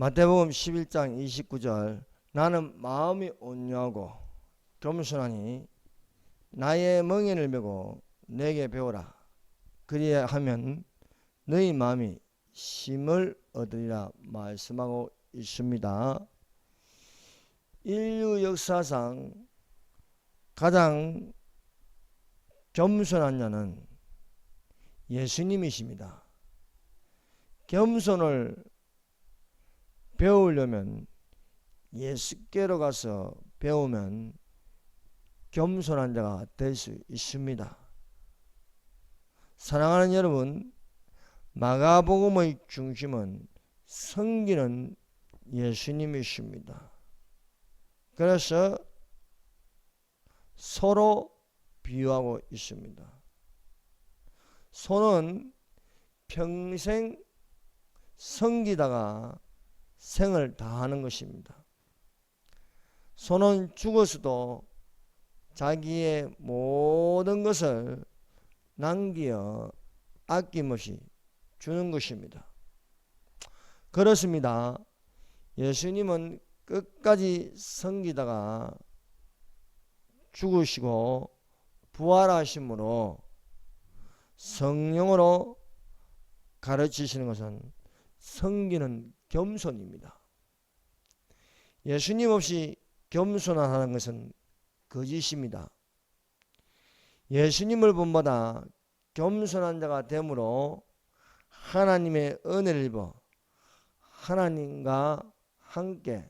마태복음 11장 29절 나는 마음이 온유하고 겸손하니 나의 멍에를 메고 내게 배우라 그리하면 너희 마음이 힘을 얻으리라 말씀하고 있습니다. 인류 역사상 가장 겸손한 자는 예수님이십니다. 겸손을 배우려면 예수께로 가서 배우면 겸손한 자가 될 수 있습니다. 사랑하는 여러분, 마가복음의 중심은 성기는 예수님이십니다. 그래서 서로 비유하고 있습니다. 소는 평생 섬기다가 생을 다하는 것입니다. 소는 죽어서도 자기의 모든 것을 남기어 아낌없이 주는 것입니다. 그렇습니다. 예수님은 끝까지 섬기다가 죽으시고 부활하심으로 성령으로 가르치시는 것은 성기는 겸손입니다. 예수님 없이 겸손하는 것은 거짓입니다. 예수님을 본받아 겸손한 자가 되므로 하나님의 은혜를 입어 하나님과 함께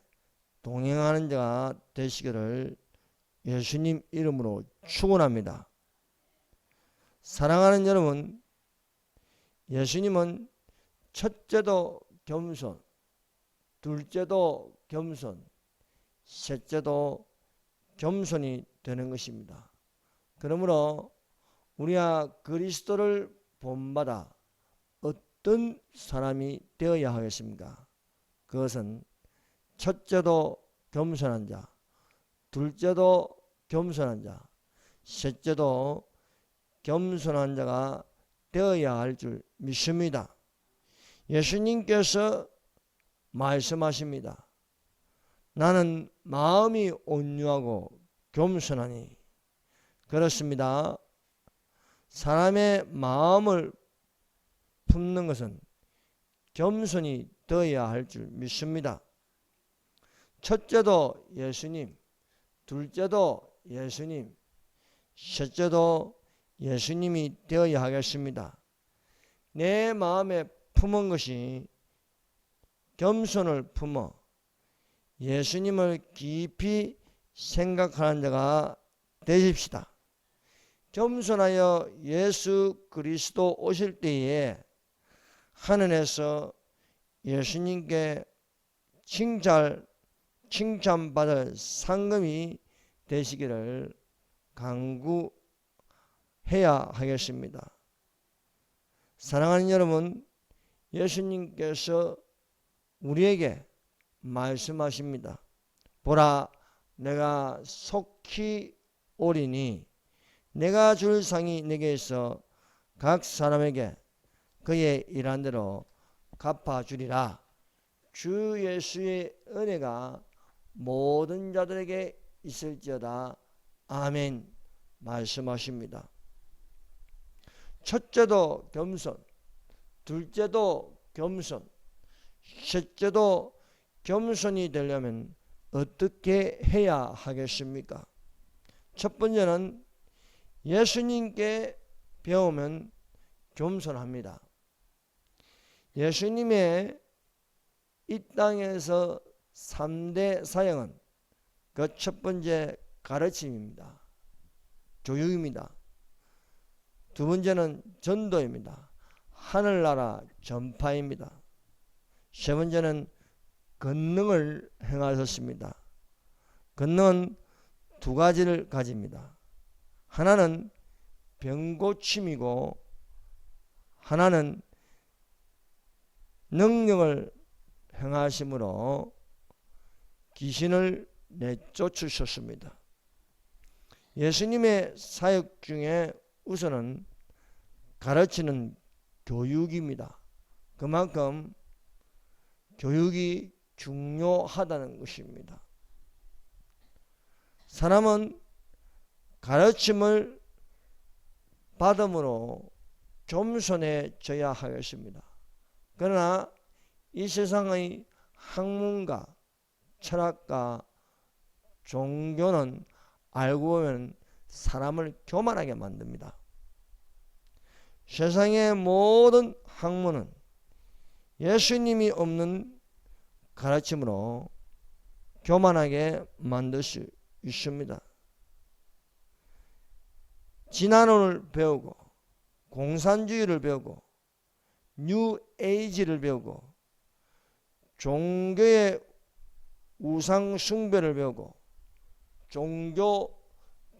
동행하는 자가 되시기를 예수님 이름으로 축원합니다. 사랑하는 여러분, 예수님은 첫째도 겸손, 둘째도 겸손, 셋째도 겸손이 되는 것입니다. 그러므로 우리가 그리스도를 본받아 어떤 사람이 되어야 하겠습니까? 그것은 첫째도 겸손한 자, 둘째도 겸손한 자, 셋째도 겸손한 자가 되어야 할 줄 믿습니다. 예수님께서 말씀하십니다. 나는 마음이 온유하고 겸손하니 그렇습니다. 사람의 마음을 품는 것은 겸손이 되어야 할 줄 믿습니다. 첫째도 예수님, 둘째도 예수님, 셋째도 예수님이 되어야 하겠습니다. 내 마음에 품은 것이 겸손을 품어 예수님을 깊이 생각하는 자가 되십시다. 겸손하여 예수 그리스도 오실 때에 하늘에서 예수님께 칭찬 칭찬받을 상금이 되시기를 강구해야 하겠습니다. 사랑하는 여러분, 예수님께서 우리에게 말씀하십니다. 보라, 내가 속히 오리니 내가 줄 상이 내게 있어 각 사람에게 그의 일한 대로 갚아주리라. 주 예수의 은혜가 모든 자들에게 있을지어다. 아멘. 말씀하십니다. 첫째도 겸손, 둘째도 겸손, 셋째도 겸손이 되려면 어떻게 해야 하겠습니까? 첫 번째는 예수님께 배우면 겸손합니다. 예수님의 이 땅에서 3대 사역은 그 첫 번째 가르침입니다. 교육입니다. 두 번째는 전도입니다. 하늘나라 전파입니다. 세 번째는 권능을 행하셨습니다. 권능은 두 가지를 가집니다. 하나는 병고침이고 하나는 능력을 행하심으로 귀신을 내쫓으셨습니다. 예수님의 사역 중에 우선은 가르치는 교육입니다. 그만큼 교육이 중요하다는 것입니다. 사람은 가르침을 받음으로 겸손해져야 하겠습니다. 그러나 이 세상의 학문과 철학과 종교는 알고 보면 사람을 교만하게 만듭니다. 세상의 모든 학문은 예수님이 없는 가르침으로 교만하게 만들 수 있습니다. 진화론을 배우고 공산주의를 배우고 뉴 에이지를 배우고 종교의 우상 숭배를 배우고 종교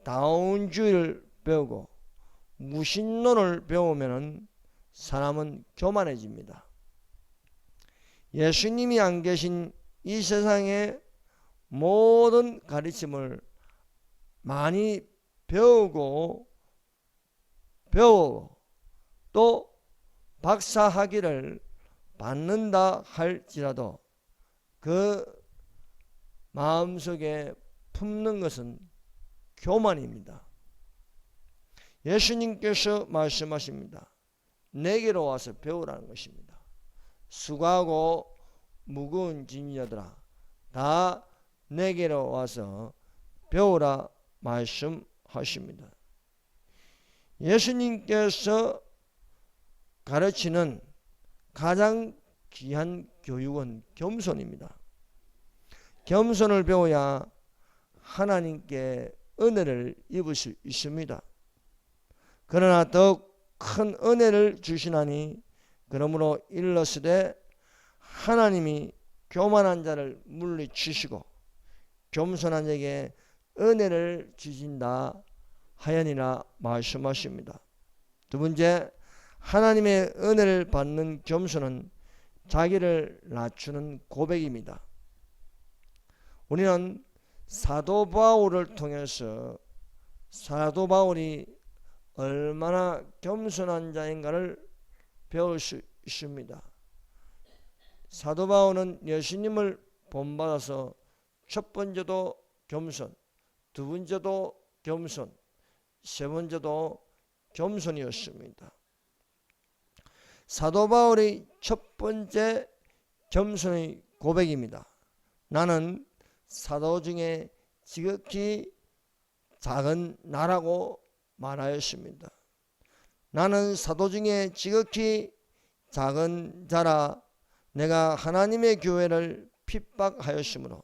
다운주의를 배우고 무신론을 배우면 사람은 교만해집니다. 예수님이 안 계신 이 세상의 모든 가르침을 많이 배우고 배워 또 박사학위를 받는다 할지라도 그 마음속에 품는 것은 교만입니다. 예수님께서 말씀하십니다. 내게로 와서 배우라는 것입니다. 수고하고 무거운 짐녀들아 다 내게로 와서 배우라 말씀하십니다. 예수님께서 가르치는 가장 귀한 교육은 겸손입니다. 겸손을 배워야 하나님께 은혜를 입을 수 있습니다. 그러나 더큰 은혜를 주시나니 그러므로 일러스되 하나님이 교만한 자를 물리치시고 겸손한 자에게 은혜를 주신다 하연이라 말씀하십니다. 두 번째 하나님의 은혜를 받는 겸손은 자기를 낮추는 고백입니다. 우리는 사도 바울을 통해서 사도 바울이 얼마나 겸손한 자인가를 배울 수 있습니다. 사도 바울은 예수님을 본받아서 첫 번째도 겸손, 두 번째도 겸손, 세 번째도 겸손이었습니다. 사도 바울의 첫 번째 겸손의 고백입니다. 나는 사도 중에 지극히 작은 나라고 말하였습니다. 나는 사도 중에 지극히 작은 자라 내가 하나님의 교회를 핍박하였으므로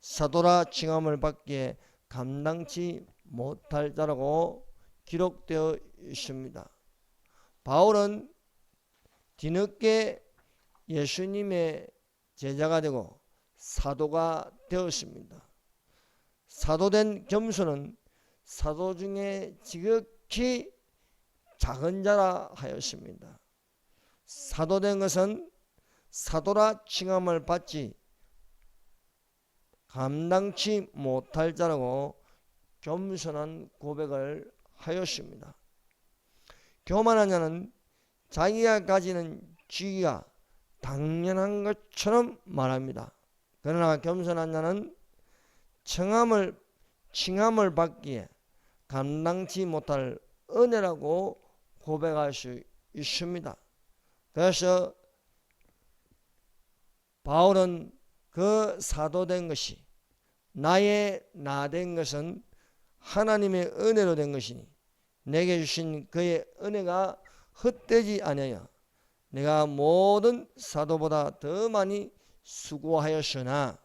사도라 칭함을 받기에 감당치 못할 자라고 기록되어 있습니다. 바울은 뒤늦게 예수님의 제자가 되고 사도가 되었습니다. 사도된 겸손은 사도 중에 지극히 작은 자라 하였습니다. 사도된 것은 사도라 칭함을 받지 감당치 못할 자라고 겸손한 고백을 하였습니다. 교만한 자는 자기가 가지는 지위가 당연한 것처럼 말합니다. 그러나 겸손한 자는 청함을 칭함을 받기에 감당치 못할 은혜라고 고백할 수 있습니다. 그래서 바울은 그 사도된 것이 나의 나 된 것은 하나님의 은혜로 된 것이니 내게 주신 그의 은혜가 헛되지 아니하여 내가 모든 사도보다 더 많이 수고하였으나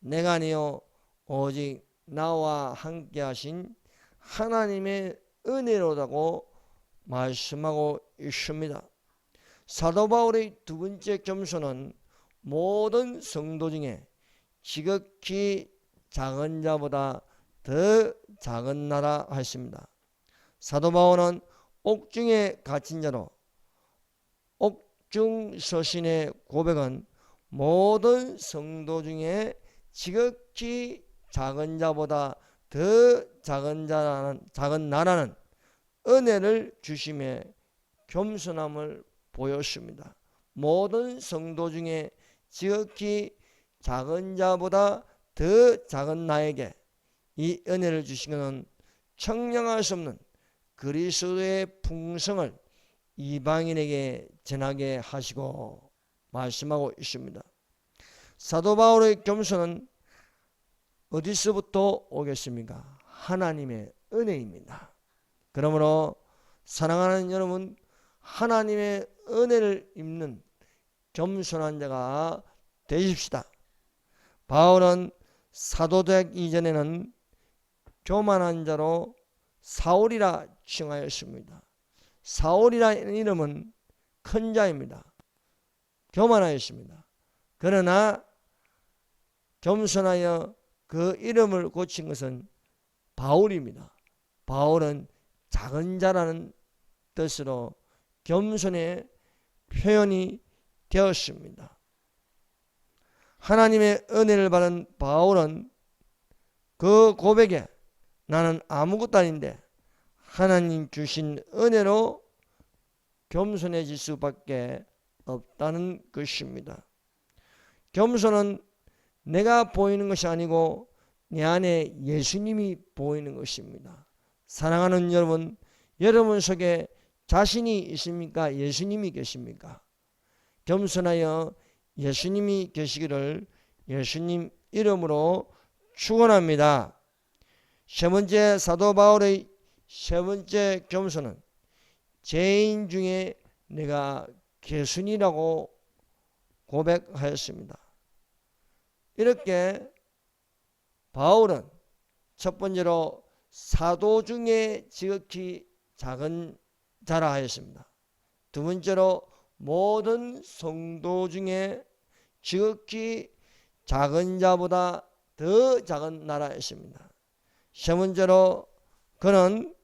내가 아니요 오직 나와 함께 하신 하나님의 은혜로다고 말씀하고 있습니다. 사도 바울의 두 번째 겸손은 모든 성도 중에 지극히 작은 자보다 더 작은 나라 하십니다. 사도 바울은 옥중에 갇힌 자로 옥중 서신의 고백은 모든 성도 중에 지극히 작은 자보다 더 작은 자라는 작은 나라는 은혜를 주심에 겸손함을 보였습니다. 모든 성도 중에 지극히 작은 자보다 더 작은 나에게 이 은혜를 것은 청량할 수 없는 그리스도의 풍성을 이방인에게 전하게 하시고 말씀하고 있습니다. 사도 바울의 겸손은 어디서부터 오겠습니까? 하나님의 은혜입니다. 그러므로 사랑하는 여러분 하나님의 은혜를 입는 겸손한 자가 되십시다. 바울은 사도되기 이전에는 교만한 자로 사울이라 칭하였습니다. 사울이라는 이름은 큰 자입니다. 교만하였습니다. 그러나 겸손하여 그 이름을 고친 것은 바울입니다. 바울은 작은 자라는 뜻으로 겸손의 표현이 되었습니다. 하나님의 은혜를 받은 바울은 그 고백에 나는 아무것도 아닌데 하나님 주신 은혜로 겸손해질 수밖에 없다는 것입니다. 겸손은 내가 보이는 것이 아니고 내 안에 예수님이 보이는 것입니다. 사랑하는 여러분, 여러분 속에 자신이 있습니까? 예수님이 계십니까? 겸손하여 예수님이 계시기를 예수님 이름으로 축원합니다. 세 번째 사도 바울의 세 번째 겸손은 죄인 중에 내가 개순이라고 고백하였습니다. 이렇게 바울은 첫 번째로 사도 중에 지극히 작은 자라 하였습니다. 두 번째로 모든 성도 중에 지극히 작은 자보다 더 작은 나라였습니다. 세 번째로 그는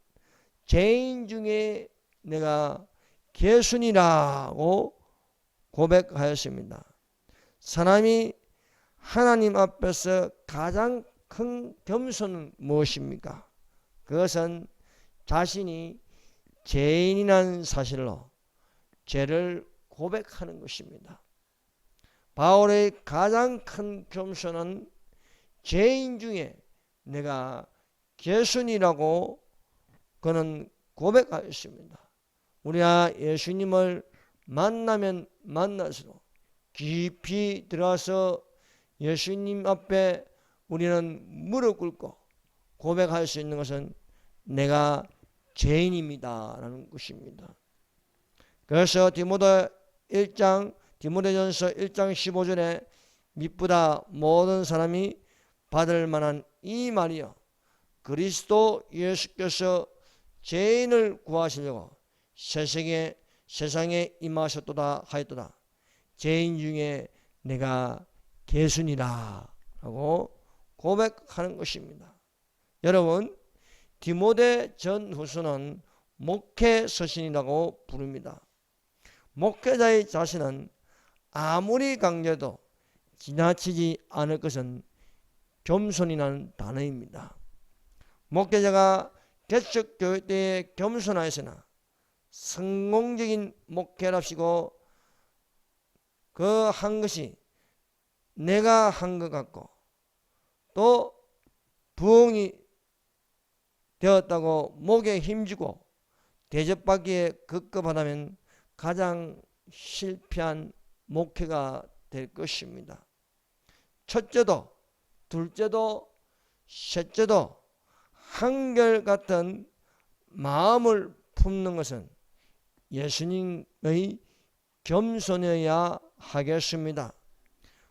죄인 중에 내가 개순이라고 고백하였습니다. 사람이 하나님 앞에서 가장 큰 겸손은 무엇입니까? 그것은 자신이 죄인이라는 사실로 죄를 고백하는 것입니다. 바울의 가장 큰 겸손은 죄인 중에 내가 개순이라고 그는 고백하였습니다. 우리가 예수님을 만나면 만날수록 깊이 들어서 예수님 앞에 우리는 무릎 꿇고 고백할 수 있는 것은 내가 죄인입니다라는 것입니다. 그래서 디모데 1장 디모데전서 1장 15절에 미쁘다 모든 사람이 받을 만한 이 말이요 그리스도 예수께서 죄인을 구하시려고 세상에 세상에 임하셨도다 하였도다 죄인 중에 내가 개순이라 라고 고백하는 것입니다. 여러분 디모데 전후서는 목회 서신이라고 부릅니다. 목회자의 자신은 아무리 강조도 지나치지 않을 것은 겸손이라는 단어입니다. 목회자가 개척 교회 때에 겸손하였으나 성공적인 목회랍시고 그 한 것이 내가 한 것 같고 또 부흥이 되었다고 목에 힘주고 대접받기에 급급하다면 가장 실패한 목회가 될 것입니다. 첫째도 둘째도 셋째도 한결같은 마음을 품는 것은 예수님의 겸손해야 하겠습니다.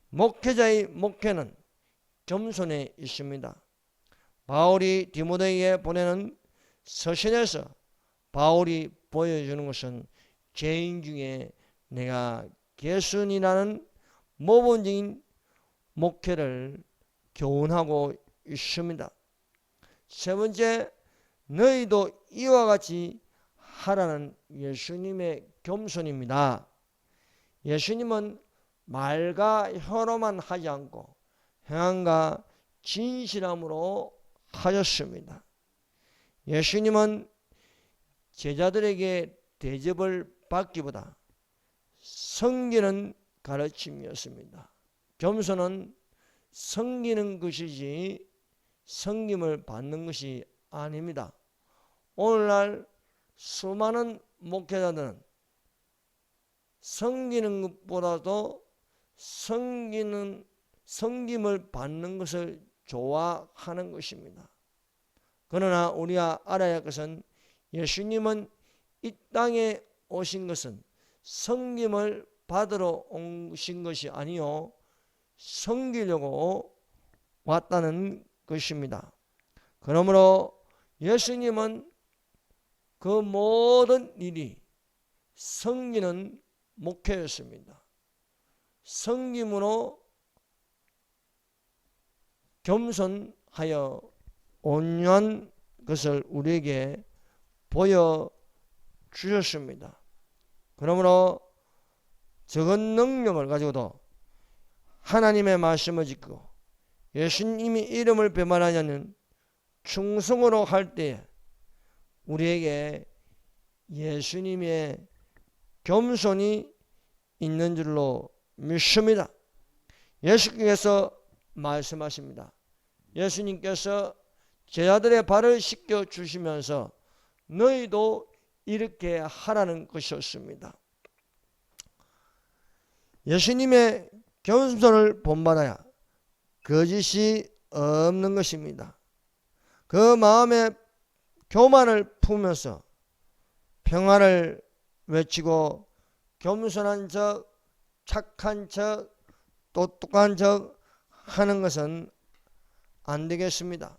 목회자의 목회는 겸손에 있습니다. 바울이 디모데에게 보내는 서신에서 바울이 보여주는 것은 죄인 중에 내가 개순이라는 모범적인 목회를 교훈하고 있습니다. 세 번째, 너희도 이와 같이 하라는 예수님의 겸손입니다. 예수님은 말과 혀로만 하지 않고 행함과 진실함으로 하셨습니다. 예수님은 제자들에게 대접을 받기보다 성기는 가르침이었습니다. 겸손은 섬기는 것이지 섬김을 받는 것이 아닙니다. 오늘날 수많은 목회자들은 섬기는 것보다도 섬기는 섬김을 받는 것을 좋아하는 것입니다. 그러나 우리가 알아야 할 것은 예수님은 이 땅에 오신 것은 섬김을 받으러 오신 것이 아니요 섬기려고 왔다는 것입니다. 그러므로 예수님은 그 모든 일이 섬기는 목회였습니다. 섬김으로 겸손하여 온유한 것을 우리에게 보여 주셨습니다. 그러므로 적은 능력을 가지고도 하나님의 말씀을 짓고 예수님이 이름을 배말하냐는 충성으로 할 때에 우리에게 예수님의 겸손이 있는 줄로 믿습니다. 예수께서 말씀하십니다. 예수님께서 제자들의 발을 씻겨 주시면서 너희도 이렇게 하라는 것이었습니다. 예수님의 겸손을 본받아야 거짓이 없는 것입니다. 그 마음에 교만을 품으면서 평화를 외치고 겸손한 척, 착한 척, 똑똑한 척 하는 것은 안 되겠습니다.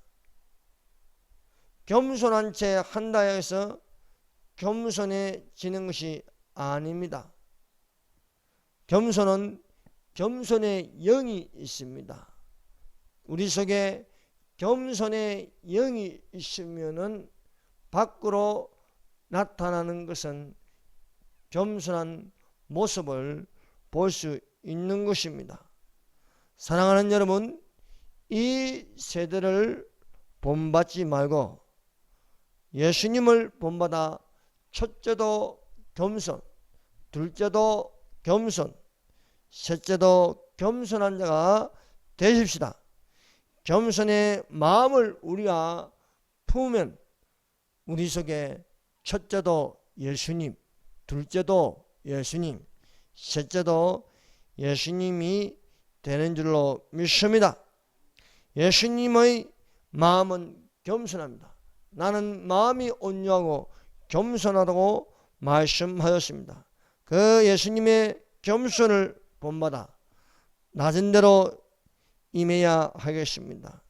겸손한 채 한다 해서 겸손해지는 것이 아닙니다. 겸손은 겸손의 영이 있습니다. 우리 속에 겸손의 영이 있으면은 밖으로 나타나는 것은 겸손한 모습을 볼 수 있는 것입니다. 사랑하는 여러분, 이 세대를 본받지 말고 예수님을 본받아 첫째도 겸손, 둘째도 겸손, 셋째도 겸손한 자가 되십시다. 겸손의 마음을 우리가 품으면 우리 속에 첫째도 예수님, 둘째도 예수님, 셋째도 예수님이 되는 줄로 믿습니다. 예수님의 마음은 겸손합니다. 나는 마음이 온유하고 겸손하다고 말씀하였습니다. 그 예수님의 겸손을 본받아 낮은 대로 임해야 하겠습니다.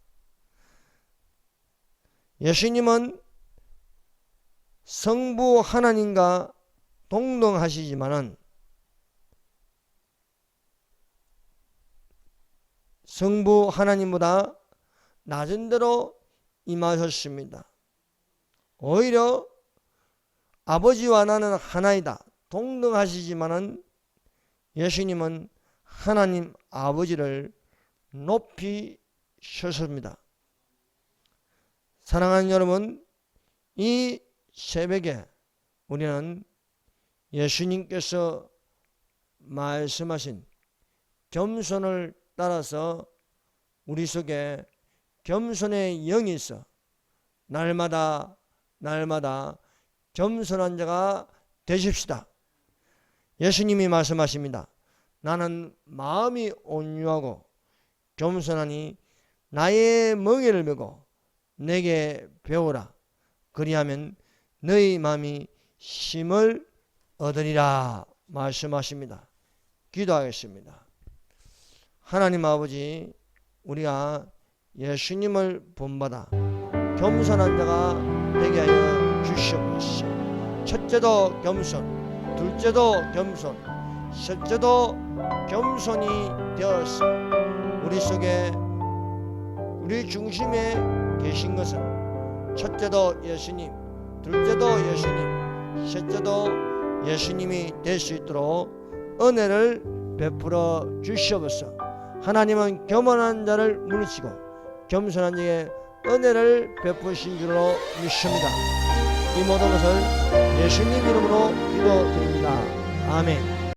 예수님은 성부 하나님과 동등하시지만은 성부 하나님보다 낮은 대로 임하셨습니다. 오히려 아버지와 나는 하나이다. 동등하시지만은 예수님은 하나님 아버지를 높이셨습니다. 사랑하는 여러분, 이 새벽에 우리는 예수님께서 말씀하신 겸손을 따라서 우리 속에 겸손의 영이 있어 날마다 날마다 겸손한 자가 되십시다. 예수님이 말씀하십니다. 나는 마음이 온유하고 겸손하니 나의 멍에를 메고 내게 배우라. 그리하면 너희 마음이 힘을 얻으리라 말씀하십니다. 기도하겠습니다. 하나님 아버지 우리가 예수님을 본받아 겸손한 자가 되게 하여 주시옵소서. 첫째도 겸손, 둘째도 겸손, 셋째도 겸손이 되어서 우리 속에 우리 중심에 계신 것은 첫째도 예수님, 둘째도 예수님, 셋째도 예수님이 될 수 있도록 은혜를 베풀어 주시옵소서. 하나님은 겸손한 자를 물리치고 겸손한 자에게 은혜를 베푸신 줄로 믿습니다. 이 모든 것을 예수님 이름으로 기도드립니다. 아멘.